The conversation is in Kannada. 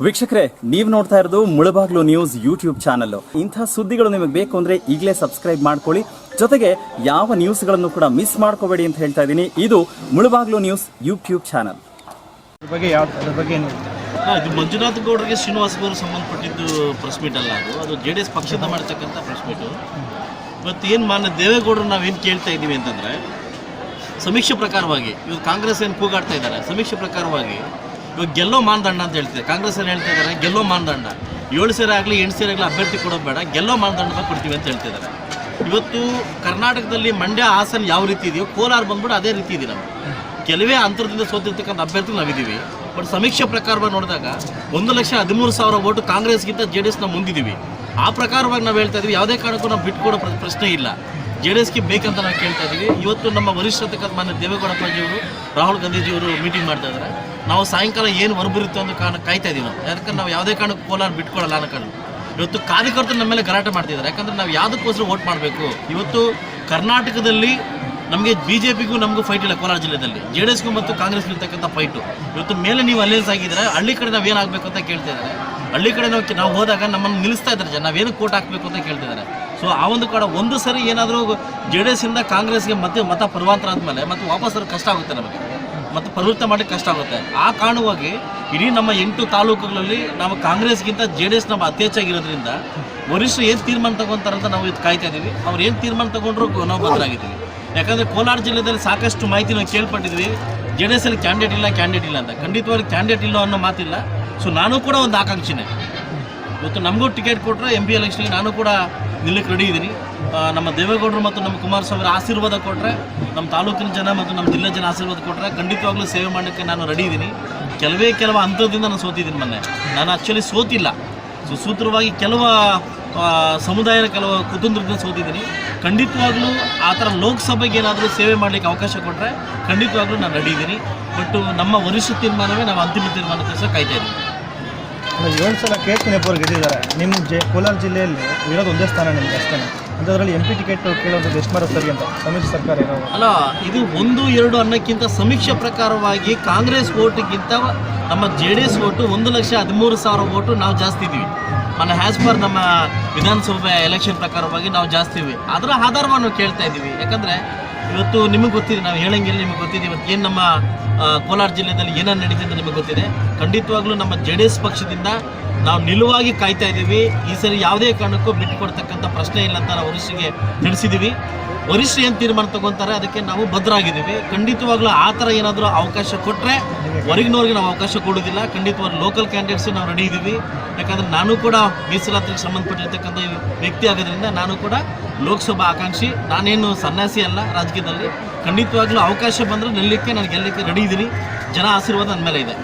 ವೀಕ್ಷಕರೇ ನೀವು ನೋಡ್ತಾ ಇರೋದು ಮುಳಬಾಗ್ಲು ನ್ಯೂಸ್ ಯೂಟ್ಯೂಬ್ ಚಾನಲ್ ಇಂಥ ಸುದ್ದಿಗಳು ನಿಮಗೆ ಬೇಕು ಅಂದ್ರೆ ಈಗಲೇ ಸಬ್ಸ್ಕ್ರೈಬ್ ಮಾಡ್ಕೊಳ್ಳಿ. ಜೊತೆಗೆ ಯಾವ ನ್ಯೂಸ್ಗಳನ್ನು ಕೂಡ ಮಿಸ್ ಮಾಡ್ಕೋಬೇಡಿ ಅಂತ ಹೇಳ್ತಾ ಇದ್ದೀನಿ. ಇದು ಮುಳಬಾಗ್ಲು ನ್ಯೂಸ್ ಯೂಟ್ಯೂಬ್ ಚಾನಲ್. ಅದ್ರ ಬಗ್ಗೆ ಯಾವ ಬಗ್ಗೆ ಏನು ಇದು ಮಂಜುನಾಥ್ ಗೌಡರಿಗೆ ಶ್ರೀನಿವಾಸ್ ಗೌಡರು ಸಂಬಂಧಪಟ್ಟಿದ್ದು ಪ್ರೆಸ್ ಮೀಟ್ ಅಲ್ಲ ಅದು. ಅದು ಜೆ ಡಿ ಎಸ್ ಪಕ್ಷದ ಮಾಡ್ತಕ್ಕಂಥ ಪ್ರೆಸ್ ಮೀಟು ಇವತ್ತು ಏನು ಮಾನ್ಯ ದೇವೇಗೌಡರು ನಾವೇನು ಕೇಳ್ತಾ ಇದ್ದೀವಿ ಅಂತಂದರೆ ಸಮೀಕ್ಷೆ ಪ್ರಕಾರವಾಗಿ ಇವರು ಕಾಂಗ್ರೆಸ್ ಏನು ಕೂಗಾಡ್ತಾ ಇದ್ದಾರೆ ಸಮೀಕ್ಷೆ ಪ್ರಕಾರವಾಗಿ ಇವಾಗ ಗೆಲ್ಲೋ ಮಾನದಂಡ ಅಂತ ಹೇಳ್ತಿದೆ. ಕಾಂಗ್ರೆಸ್ ಏನು ಹೇಳ್ತಾ ಇದ್ದಾರೆ ಗೆಲ್ಲೋ ಮಾನದಂಡ. ಏಳು ಸೀರೆ ಆಗಲಿ, ಎಂಟು ಸೀರೆ ಆಗಲಿ ಅಭ್ಯರ್ಥಿ ಕೊಡೋದು ಬೇಡ, ಗೆಲ್ಲೋ ಮಾನದಂಡ ಕೊಡ್ತೀವಿ ಅಂತ ಹೇಳ್ತಿದ್ದಾರೆ. ಇವತ್ತು ಕರ್ನಾಟಕದಲ್ಲಿ ಮಂಡ್ಯ, ಹಾಸನ ಯಾವ ರೀತಿ ಇದೆಯೋ, ಕೋಲಾರ ಬಂದ್ಬಿಟ್ಟು ಅದೇ ರೀತಿ ಇದೆ ನಾವು ಕೆಲವೇ ಅಂತರದಿಂದ ಸೋತಿರ್ತಕ್ಕಂಥ ಅಭ್ಯರ್ಥಿ ನಾವಿದ್ದೀವಿ. ಬಟ್ ಸಮೀಕ್ಷೆ ಪ್ರಕಾರವಾಗಿ ನೋಡಿದಾಗ ಒಂದು ಲಕ್ಷ ಹದಿಮೂರು ಸಾವಿರ ಓಟು ಕಾಂಗ್ರೆಸ್ಗಿಂತ ಜೆ ಡಿ ಎಸ್ನ ಮುಂದಿದ್ದೀವಿ. ಆ ಪ್ರಕಾರವಾಗಿ ನಾವು ಹೇಳ್ತಾ ಇದ್ದೀವಿ ಯಾವುದೇ ಕಾರಣಕ್ಕೂ ನಾವು ಬಿಟ್ಕೊಡೋ ಪ್ರ- ಪ್ರಶ್ನೆ ಇಲ್ಲ. ಜೆ ಡಿ ಎಸ್ಗೆ ಬೇಕಂತ ನಾವು ಕೇಳ್ತಾ ಇದ್ದೀವಿ ಇವತ್ತು ನಮ್ಮ ವರಿಷ್ಠ ಮಾನ್ಯ ದೇವೇಗೌಡ ಅಪ್ಪಾಜಿಯವರು, ರಾಹುಲ್ ಗಾಂಧೀಜಿಯವರು ಮೀಟಿಂಗ್ ಮಾಡ್ತಾ ಇದ್ದಾರೆ. ನಾವು ಸಾಯಂಕಾಲ ಏನು ಹೊರಬರುತ್ತೆ ಅನ್ನೋ ಕಾರಣ ಕಾಯ್ತಾ ಇದೀವಿ ನಾವು. ಯಾಕಂದ್ರೆ ನಾವು ಯಾವುದೇ ಕಾರಣಕ್ಕೂ ಕೋಲಾರ ಬಿಟ್ಕೊಡಲ್ಲ ಅನ್ನೋ ಇವತ್ತು ಕಾರ್ಯಕರ್ತರು ನಮ್ಮ ಮೇಲೆ ಗಲಾಟೆ ಮಾಡ್ತಿದ್ದಾರೆ. ಯಾಕಂದ್ರೆ ನಾವು ಯಾವುದಕ್ಕೋಸ್ಕರ ವೋಟ್ ಮಾಡಬೇಕು? ಇವತ್ತು ಕರ್ನಾಟಕದಲ್ಲಿ ನಮಗೆ ಬಿ ಜೆ ಪಿಗೂ ನಮಗೂ ಫೈಟ್ ಇಲ್ಲ ಕೋಲಾರ ಜಿಲ್ಲೆಯಲ್ಲಿ ಜೆ ಡಿ ಎಸ್ಗೂ ಮತ್ತು ಕಾಂಗ್ರೆಸ್ಗೂ ಇರ್ತಕ್ಕಂಥ ಫೈಟು ಇವತ್ತು ಮೇಲೆ ನೀವು ಅಲೈನ್ಸ್ ಆಗಿದ್ರೆ ಹಳ್ಳಿ ಕಡೆ ನಾವು ಏನಾಗಬೇಕು ಅಂತ ಕೇಳ್ತಾ ಇದ್ದಾರೆ. ಹಳ್ಳಿ ಕಡೆ ನಾವು ನಾವು ಹೋದಾಗ ನಮ್ಮನ್ನು ನಿಲ್ಲಿಸ್ತಾ ಇದ್ದಾರೆ ಜನ. ನಾವೇನು ಕೋಟ್ ಹಾಕಬೇಕು ಅಂತ ಕೇಳ್ತಿದ್ದಾರೆ ಸೊ ಆ ಒಂದು ಕಡೆ ಒಂದು ಸರಿ ಏನಾದರೂ ಜೆ ಡಿ ಎಸ್ಸಿಂದ ಕಾಂಗ್ರೆಸ್ಗೆ ಮತ್ತೆ ಮತ ಪರ್ವಾಂತರ ಆದಮೇಲೆ ಮತ್ತೆ ವಾಪಸ್ ಕಷ್ಟ ಆಗುತ್ತೆ ನಮಗೆ. ಮತ್ತು ಪ್ರವೃತ್ತ ಮಾಡಲಿಕ್ಕೆ ಕಷ್ಟ ಆಗುತ್ತೆ. ಆ ಕಾರಣವಾಗಿ ಇಡೀ ನಮ್ಮ ಎಂಟು ತಾಲೂಕುಗಳಲ್ಲಿ ನಾವು ಕಾಂಗ್ರೆಸ್ಗಿಂತ ಜೆ ಡಿ ಎಸ್ ನಮ್ಮ ಅತಿ ಹೆಚ್ಚಾಗಿರೋದ್ರಿಂದ ವರಿಷ್ಠರು ಏನು ತೀರ್ಮಾನ ತಗೊಂತಾರಂತ ನಾವು ಇದು ಕಾಯ್ತಾ ಇದ್ದೀವಿ ಅವ್ರು ಏನು ತೀರ್ಮಾನ ತಗೊಂಡ್ರು ನಾವು ಬದಲಾಗಿದ್ದೀವಿ ಯಾಕಂದರೆ ಕೋಲಾರ ಜಿಲ್ಲೆಯಲ್ಲಿ ಸಾಕಷ್ಟು ಮಾಹಿತಿ ನಾವು ಕೇಳ್ಪಟ್ಟಿದ್ವಿ. ಜೆ ಡಿ ಎಸ್ ಅಲ್ಲಿ ಕ್ಯಾಂಡಿಡೇಟ್ ಇಲ್ಲ ಕ್ಯಾಂಡಿಡೇಟ್ ಇಲ್ಲ ಅಂತ. ಖಂಡಿತವಾಗಿ ಕ್ಯಾಂಡಿಡೇಟ್ ಇಲ್ಲ ಅನ್ನೋ ಮಾತಿಲ್ಲ. ಸೊ ನಾನು ಕೂಡ ಒಂದು ಆಕಾಂಕ್ಷಿನೇ. ಇವತ್ತು ನಮಗೂ ಟಿಕೆಟ್ ಕೊಟ್ಟರೆ ಎಂ ಪಿ ಎಲೆಕ್ಷನ್ಗೆ ನಾನು ಕೂಡ ನಿಲ್ಲಕ್ಕೆ ರೆಡಿ ಇದ್ದೀನಿ. ನಮ್ಮ ದೇವೇಗೌಡರು ಮತ್ತು ನಮ್ಮ ಕುಮಾರಸ್ವಾಮಿ ಆಶೀರ್ವಾದ ಕೊಟ್ಟರೆ ನಮ್ಮ ತಾಲೂಕಿನ ಜನ ಮತ್ತು ನಮ್ಮ ಜಿಲ್ಲೆ ಜನ ಆಶೀರ್ವಾದ ಕೊಟ್ಟರೆ ಖಂಡಿತವಾಗ್ಲೂ ಸೇವೆ ಮಾಡೋಕ್ಕೆ ನಾನು ರೆಡಿ ಇದ್ದೀನಿ. ಕೆಲವೇ ಕೆಲವು ಹಂತದಿಂದ ನಾನು ಸೋತಿದ್ದೀನಿ ಮೊನ್ನೆ. ನಾನು ಆ್ಯಕ್ಚುಲಿ ಸೋತಿಲ್ಲ. ಸೊ ಸೂತ್ರವಾಗಿ ಕೆಲವು ಸಮುದಾಯದ ಕೆಲವು ಕುತಂತ್ರದಿಂದ ಸೋತಿದ್ದೀನಿ. ಖಂಡಿತವಾಗ್ಲೂ ಆ ಥರ ಲೋಕಸಭೆಗೆ ಏನಾದರೂ ಸೇವೆ ಮಾಡಲಿಕ್ಕೆ ಅವಕಾಶ ಕೊಟ್ಟರೆ ಖಂಡಿತವಾಗ್ಲೂ ನಾನು ರೆಡಿ ಇದ್ದೀನಿ. ಬಟ್ ನಮ್ಮ ವರಿಷ್ಠ ತೀರ್ಮಾನವೇ ನಾವು ಅಂತಿಮ ತೀರ್ಮಾನ ಸಹ ಕಾಯ್ತಾ ಅಲ್ಲ, ಏಳು ಸಲ ಕೆ ಎಚ್ ಮುನಿಯಪ್ಪ ಗೆದ್ದಿದ್ದಾರೆ. ನಿಮ್ಮ ಜೆ, ಕೋಲಾರ ಜಿಲ್ಲೆಯಲ್ಲಿ ಇರೋದು ಒಂದೇ ಸ್ಥಾನ ನಿಮ್ಗೆ ಅಷ್ಟೇ. ಅದರಲ್ಲಿ ಎಂ ಪಿ ಟಿಕೆಟ್ ಕೇಳೋದು ಎಷ್ಟು ಮಾಡೋದು ಸರಿ ಅಂತ. ಸಮ್ಮಿಶ್ರ ಸರ್ಕಾರ ಏನೋ ಅಲ್ಲ, ಇದು ಒಂದು, ಎರಡು ಅನ್ನಕ್ಕಿಂತ ಸಮೀಕ್ಷೆ ಪ್ರಕಾರವಾಗಿ ಕಾಂಗ್ರೆಸ್ ಓಟಿಗಿಂತ ನಮ್ಮ ಜೆ ಡಿ ಎಸ್ ಓಟು ಒಂದು ಲಕ್ಷ ಹದಿಮೂರು ಸಾವಿರ ಓಟು ನಾವು ಜಾಸ್ತಿ ಇದ್ದೀವಿ. ಮನ್ನ ಆ್ಯಸ್ ಪರ್ ನಮ್ಮ ವಿಧಾನಸಭೆ ಎಲೆಕ್ಷನ್ ಪ್ರಕಾರವಾಗಿ ನಾವು ಜಾಸ್ತಿ ಇದ್ದೀವಿ. ಅದರ ಆಧಾರವನ್ನು ಕೇಳ್ತಾ ಇದ್ದೀವಿ. ಯಾಕಂದರೆ ಇವತ್ತು ನಿಮಗೆ ಗೊತ್ತಿದೆ, ನಾವು ಹೇಳಂಗಿಲ್ಲ ನಿಮಗೆ ಗೊತ್ತಿದೆ, ಇವತ್ತು ಏನು ನಮ್ಮ ಕೋಲಾರ ಜಿಲ್ಲೆಯಲ್ಲಿ ಏನೇನು ನಡೀತಿದೆ ಅಂತ ನಿಮಗೆ ಗೊತ್ತಿದೆ. ಖಂಡಿತವಾಗ್ಲೂ ನಮ್ಮ ಜೆ ಡಿ ಎಸ್ ಪಕ್ಷದಿಂದ ನಾವು ನಿಲುವಾಗಿ ಕಾಯ್ತಾ ಇದ್ದೀವಿ. ಈ ಸರಿ ಯಾವುದೇ ಕಾರಣಕ್ಕೂ ಬಿಟ್ಟು ಕೊಡ್ತಕ್ಕಂಥ ಪ್ರಶ್ನೆ ಇಲ್ಲ ಅಂತ ನಾವು ವರಿಷ್ಠರಿಗೆ ತಿಳಿಸಿದ್ದೀವಿ. ವರಿಷ್ಠ ಏನು ತೀರ್ಮಾನ ತಗೊಂತಾರೆ, ಅದಕ್ಕೆ ನಾವು ಭದ್ರಾಗಿದ್ದೀವಿ. ಖಂಡಿತವಾಗ್ಲೂ ಆ ಥರ ಏನಾದರೂ ಅವಕಾಶ ಕೊಟ್ಟರೆ ಹೊರಗಿನವ್ರಿಗೆ ನಾವು ಅವಕಾಶ ಕೊಡೋದಿಲ್ಲ ಖಂಡಿತವಾಗ್ಲೂ ಲೋಕಲ್ ಕ್ಯಾಂಡಿಡೇಟ್ಸ್ ನಾವು ರೆಡಿ ಇದ್ದೀವಿ ಯಾಕಂದರೆ ನಾನು ಕೂಡ ಮೀಸಲಾತಿಗೆ ಸಂಬಂಧಪಟ್ಟಿರ್ತಕ್ಕಂಥ ವ್ಯಕ್ತಿ ಆಗೋದ್ರಿಂದ ನಾನು ಕೂಡ ಲೋಕಸಭಾ ಆಕಾಂಕ್ಷಿ. ನಾನೇನು ಸನ್ಯಾಸಿ ಅಲ್ಲ ರಾಜಕೀಯದಲ್ಲಿ. ಖಂಡಿತವಾಗ್ಲೂ ಅವಕಾಶ ಬಂದರೆ ನಿಲ್ಲಕ್ಕೆ ನಾನು ಗೆಲ್ಲಕ್ಕೆ ರೆಡಿ ಇದ್ದೀನಿ ಜನ ಆಶೀರ್ವಾದ ನನ್ನ ಮೇಲೆ ಇದೆ.